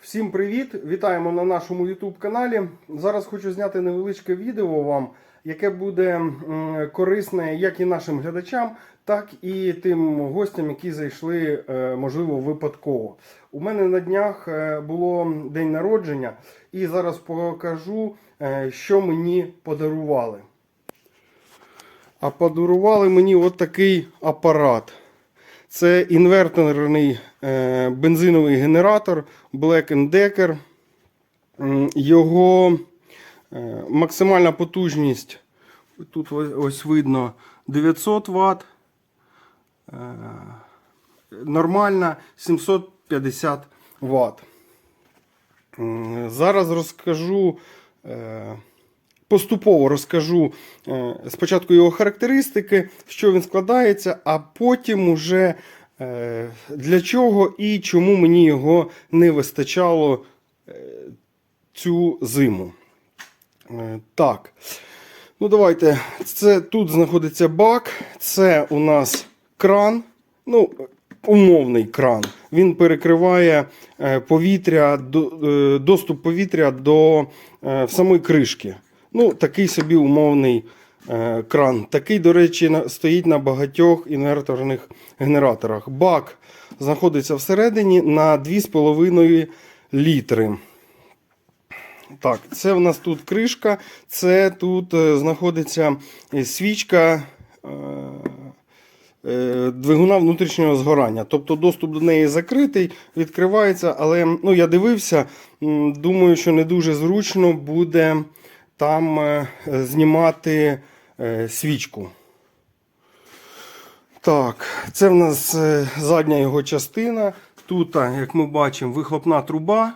Всім привіт! Вітаємо на нашому YouTube каналі. Зараз хочу зняти невеличке відео вам, яке буде корисне як і нашим глядачам, так і тим гостям, які зайшли, е, можливо, випадково. У мене на днях е, було день народження, і зараз покажу, е, що мені подарували. А подарували мені от такий апарат. Це інверторний е, бензиновий генератор Black Decker. Його е, максимальна потужність, тут ось- ось видно 900 Вт. Е, нормальна 750 Вт. Зараз розкажу. Поступово розкажу е, спочатку його характеристики, що він складається, а потім уже е, для чого і чому мені його не вистачало е, цю зиму. Так. Ну, давайте. Це тут знаходиться бак. Це у нас кран. Ну, умовний кран. Він перекриває повітря, доступ повітря до самої кришки. Ну, такий собі умовний е, кран. Такий, до речі, на- стоїть на багатьох інверторних генераторах. Бак знаходиться всередині на 2,5 літри. Так, це в нас тут кришка, це тут е, знаходиться е, свічка е, е, двигуна внутрішнього згорання. Тобто доступ до неї закритий, відкривається, але ну, я дивився, думаю, що не дуже зручно буде там е, знімати е, свічку. Так, це в нас е, задня його частина. Тут, як ми бачимо, вихлопна труба.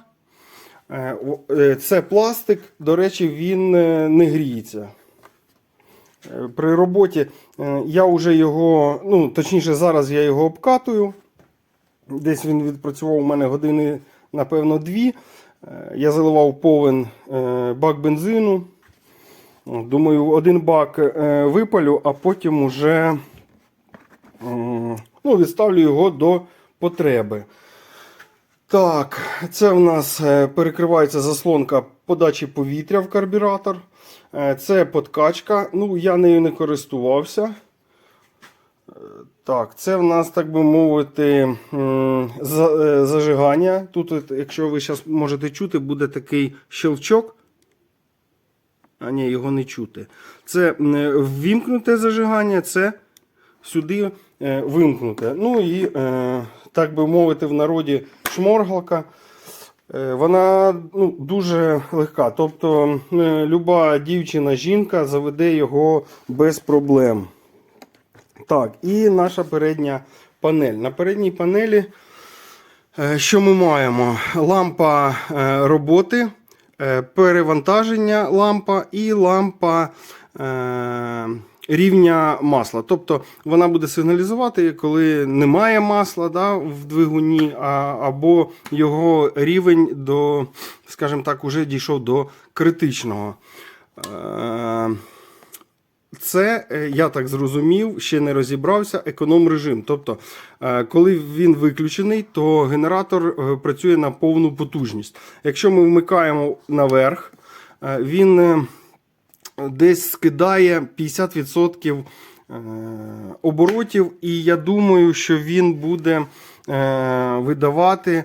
Це пластик, до речі, він не гріється. При роботі я вже його, ну, точніше, зараз я його обкатую. Десь він відпрацював у мене години, напевно, дві. Е, Я заливав повен е, бак бензину. Думаю, один бак е, випалю, а потім уже ну, відставлю його до потреби. Так, це в нас перекривається заслонка подачі повітря в карбюратор. Це подкачка. Ну, я нею не користувався. Так, це в нас, так би мовити, е, зажигання. Тут, якщо ви зараз можете чути, буде такий щелчок. А ні, його не чути. Це ввімкнуте зажигання, це сюди е, вимкнуте. Ну і, е, так би мовити, в народі шморгалка. Вона ну, дуже легка. Тобто люба дівчина, жінка заведе його без проблем. Так, і наша передня панель. На передній панелі, е, що ми маємо? Лампа е, роботи, е, перевантаження лампа і лампа рівня масла. Тобто вона буде сигналізувати, коли немає масла да, в двигуні, а, або його рівень до, скажімо так, уже дійшов до критичного. Це, е, я так зрозумів, ще не розібрався, економ режим. Тобто, е, коли він виключений, то генератор е, працює на повну потужність. Якщо ми вмикаємо наверх, він десь скидає 50% е, оборотів, і я думаю, що він буде видавати,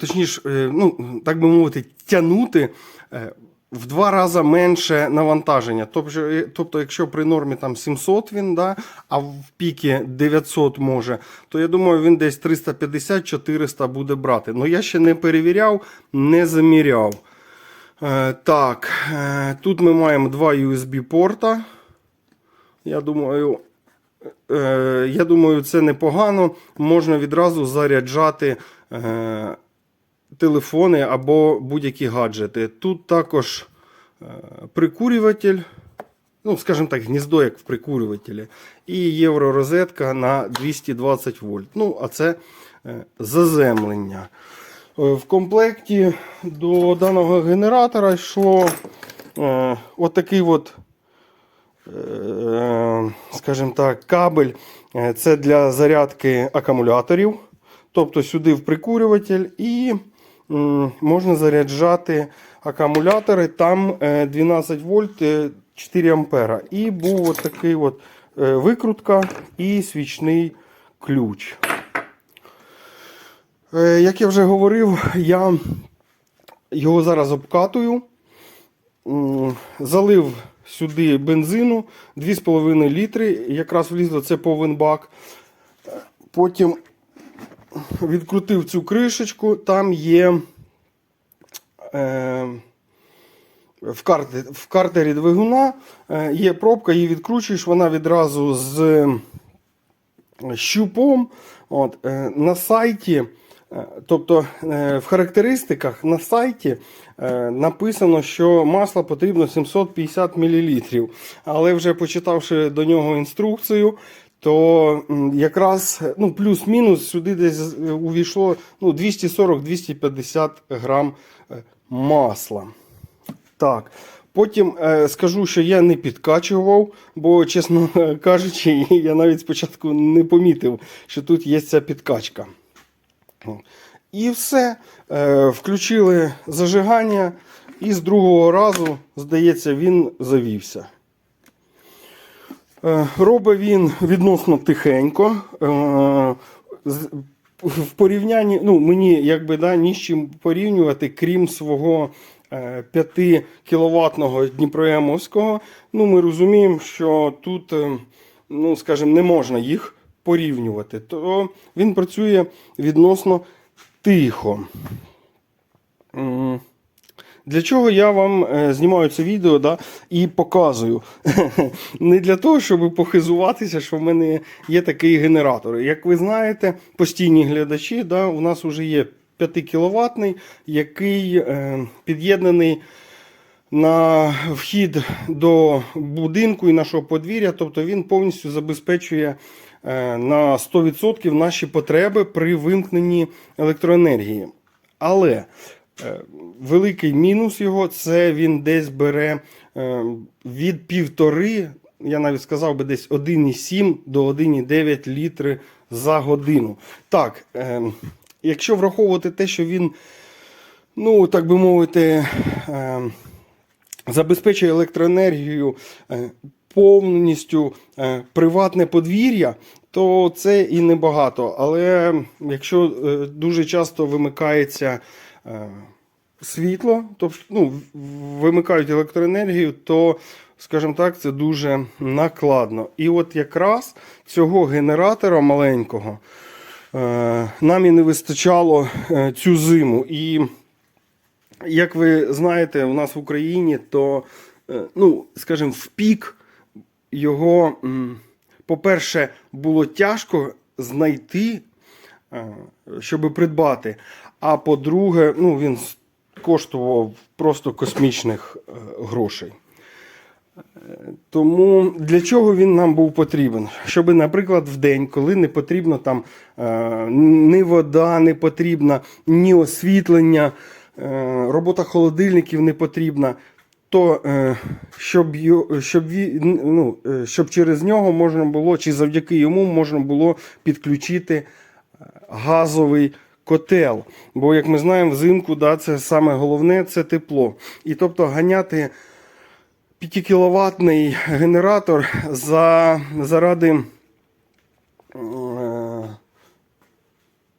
точніше, ну, так би мовити, тягнути. В два рази менше навантаження. Тобто, якщо при нормі там 700 він, да, а в піки 900 може, то я думаю, він десь 350-400 буде брати. Ну я ще не перевіряв, не заміряв. Е, так, е, тут ми маємо два USB-порта. Я думаю, е, я думаю, це непогано. Можна відразу заряджати телефони або будь-які гаджети. Тут також прикурюватель. Ну, скажімо так, гніздо, як в прикурювателі. І євророзетка на 220 вольт. Ну, а це е, заземлення. Е, В комплекті до даного генератора йшло е, отакий от, е, скажімо так, кабель. Е, Це для зарядки акумуляторів. Тобто сюди в прикурюватель і можна заряджати акумулятори. Там е, 12 вольт е, 4 ампера. І був от такий от е, викрутка і свічний ключ. Е, Як я вже говорив, я його зараз обкатую. Залив сюди бензину 2,5 літри. Якраз влізло це повен бак. Потім відкрутив цю кришечку, там є е, в, карти, в картері двигуна е, є пробка, її відкручуєш, вона відразу з щупом. От, е, на сайті, е, тобто е, в характеристиках на сайті е, написано, що масла потрібно 750 мл. Але вже почитавши до нього інструкцію, то якраз ну, плюс-мінус сюди десь е, увійшло ну, 240-250 грам е, масла. Так. Потім е, скажу, що я не підкачував, бо, чесно кажучи, я навіть спочатку не помітив, що тут є ця підкачка. І все. Включили зажигання, і з другого разу, здається, він завівся. Е, Робить він відносно тихенько. Е, В порівнянні, ну, мені якби да, ні з чим порівнювати, крім свого 5 кіловатного Дніпроємовського. Ну, ми розуміємо, що тут, е, ну, скажімо, не можна їх порівнювати. То він працює відносно тихо. Для чого я вам е, знімаю це відео да, і показую? Не для того, щоб похизуватися, що в мене є такий генератор. Як ви знаєте, постійні глядачі, да, у нас вже є 5 кВт, який е, під'єднаний на вхід до будинку і нашого подвір'я, тобто він повністю забезпечує е, на 100% наші потреби при вимкненні електроенергії. Але великий мінус його це він десь бере е, від півтори, я навіть сказав би десь 1,7 до 1,9 літри за годину. Так, е, якщо враховувати те, що він, ну так би мовити, е, забезпечує електроенергію е, повністю е, приватне подвір'я, то це і небагато. Але якщо е, дуже часто вимикається е, світло, тобто ну, вимикають електроенергію, то, скажімо так, це дуже накладно. І от якраз цього генератора маленького е, нам і не вистачало е, цю зиму. І як ви знаєте, у нас в Україні, то, е, ну, скажімо, в пік його, по-перше, було тяжко знайти, е, щоб придбати. А по-друге, ну, він коштував просто космічних е, грошей. Тому для чого він нам був потрібен? Щоб, наприклад, в день, коли не потрібно там е, ні вода, не потрібна, ні освітлення, е, робота холодильників не потрібна, то е, щоб, щоб, ну, е, щоб через нього можна було, чи завдяки йому можна було підключити е, газовий котел. Бо, як ми знаємо, взимку да, це саме головне це тепло. І тобто ганяти 5 кіловатний генератор за, заради е,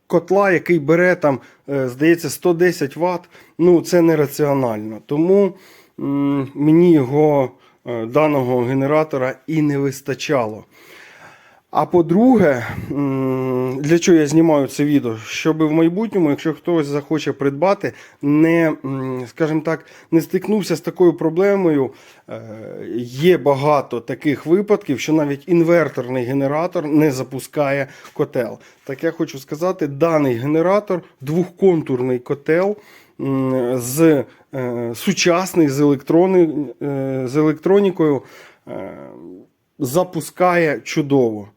котла, який бере там, е, здається, 110 Вт, ну це нераціонально. Тому мені його е, даного генератора і не вистачало. А по-друге, для чого я знімаю це відео? Щоб в майбутньому, якщо хтось захоче придбати, не, скажімо так, не стикнувся з такою проблемою. Е, Є багато таких випадків, що навіть інверторний генератор не запускає котел. Так я хочу сказати, даний генератор двохконтурний котел. З е, сучасний з, електрони, е, з електронікою запускає чудово.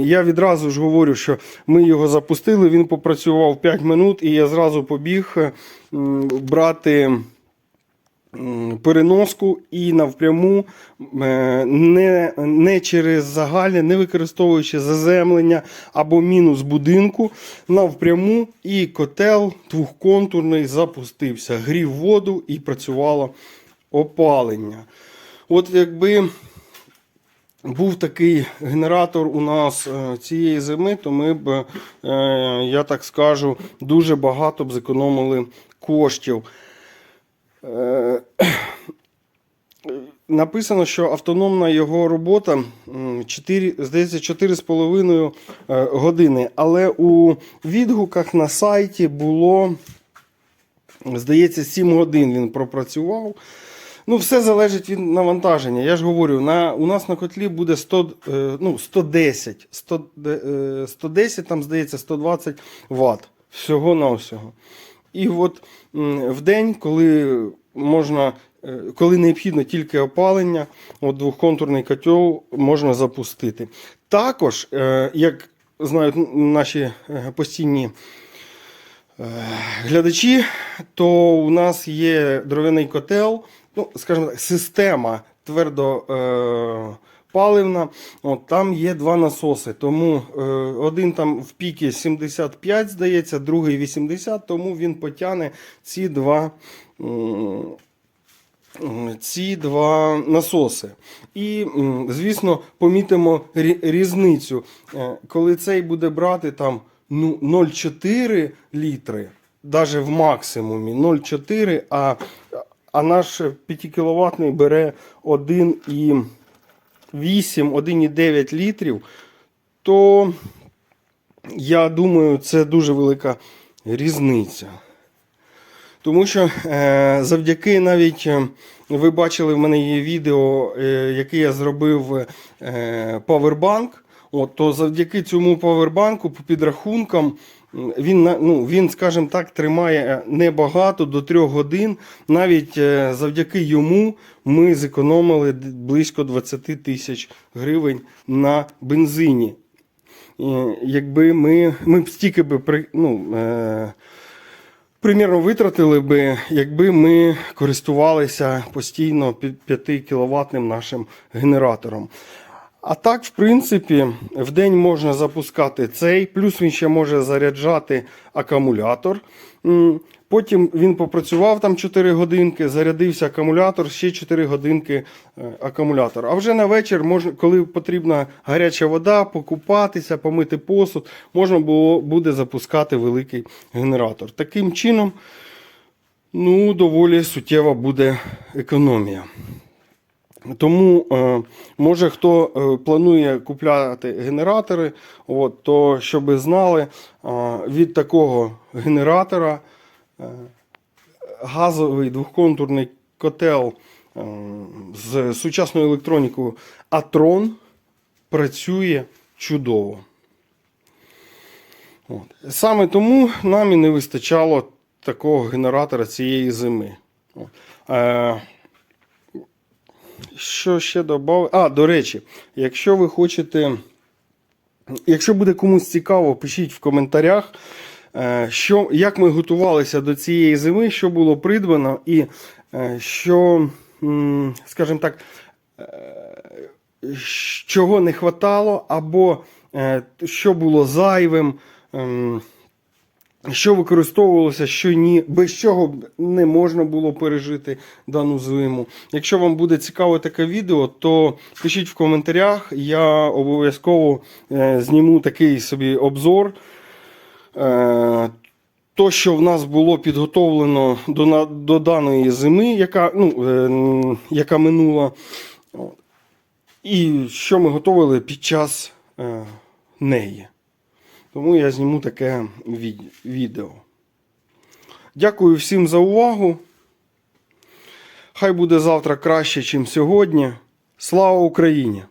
Я відразу ж говорю, що ми його запустили, він попрацював 5 минут, і я зразу побіг е, брати переноску і навпряму, е, не, не через загальне, не використовуючи заземлення або мінус будинку, навпряму і котел двохконтурний запустився, грів воду і працювало опалення. От якби був такий генератор у нас е, цієї зими, то ми б, е, я так скажу, дуже багато б зекономили коштів. Е, Написано, що автономна його робота 4, здається, 4,5 е, години. Але у відгуках на сайті було, здається, 7 годин він пропрацював. Ну, все залежить від навантаження. Я ж говорю, на, у нас на котлі буде 100, е, ну, 110, 100, е, 110, там здається, 120 Вт. Всього на всього. І от в день, коли можна, е, коли необхідно тільки опалення, от двохконтурний котел можна запустити. Також, е, як знають наші постійні глядачі, то у нас є дров'яний котел, ну, скажімо так, система твердо. Е, от там є два насоси. Тому е, один там в піки 75, здається, другий 80, тому він потягне ці два, м, ці два насоси. І, звісно, помітимо різницю. Е, Коли цей буде брати там ну, 0,4 літри, навіть в максимумі 0,4, а, а наш 5 кВт бере 1,8, 1,9 літрів, то я думаю, це дуже велика різниця. Тому що е, завдяки навіть е, ви бачили, в мене є відео, е, яке я зробив павербанк. От, то завдяки цьому павербанку, по підрахункам, він, ну, він, скажімо так, тримає небагато до 3 годин. Навіть е, завдяки йому ми зекономили близько 20 тисяч гривень на бензині. Якби ми, ми б стільки би ну, е, примірно витратили би, якби ми користувалися постійно 5 кВт нашим генератором. А так, в принципі, в день можна запускати цей, плюс він ще може заряджати акумулятор. Потім він попрацював там 4 годинки, зарядився акумулятор, ще 4 годинки е, акумулятор. А вже на вечір, коли потрібна гаряча вода, покупатися, помити посуд, можна було, буде запускати великий генератор. Таким чином, ну, доволі суттєва буде економія. Тому, е, може, хто е, планує купляти генератори, от, то щоб знали, е, від такого генератора газовий двохконтурний котел з сучасною електронікою Atron працює чудово. От. Саме тому нам і не вистачало такого генератора цієї зими. От. Що ще додав? А, до речі, якщо ви хочете. Якщо буде комусь цікаво, пишіть в коментарях, е, що, як ми готувалися до цієї зими, що було придбано, і е, що, скажімо так, е, чого не хватало, або що було зайвим. Що використовувалося, що ні, без чого не можна було пережити дану зиму. Якщо вам буде цікаве таке відео, то пишіть в коментарях. Я обов'язково е, зніму такий собі обзор. Е, то, що в нас було підготовлено до, до даної зими, яка, ну, е, яка минула, і що ми готували під час неї. Тому я зніму таке відео. Дякую всім за увагу. Хай буде завтра краще, ніж сьогодні. Слава Україні!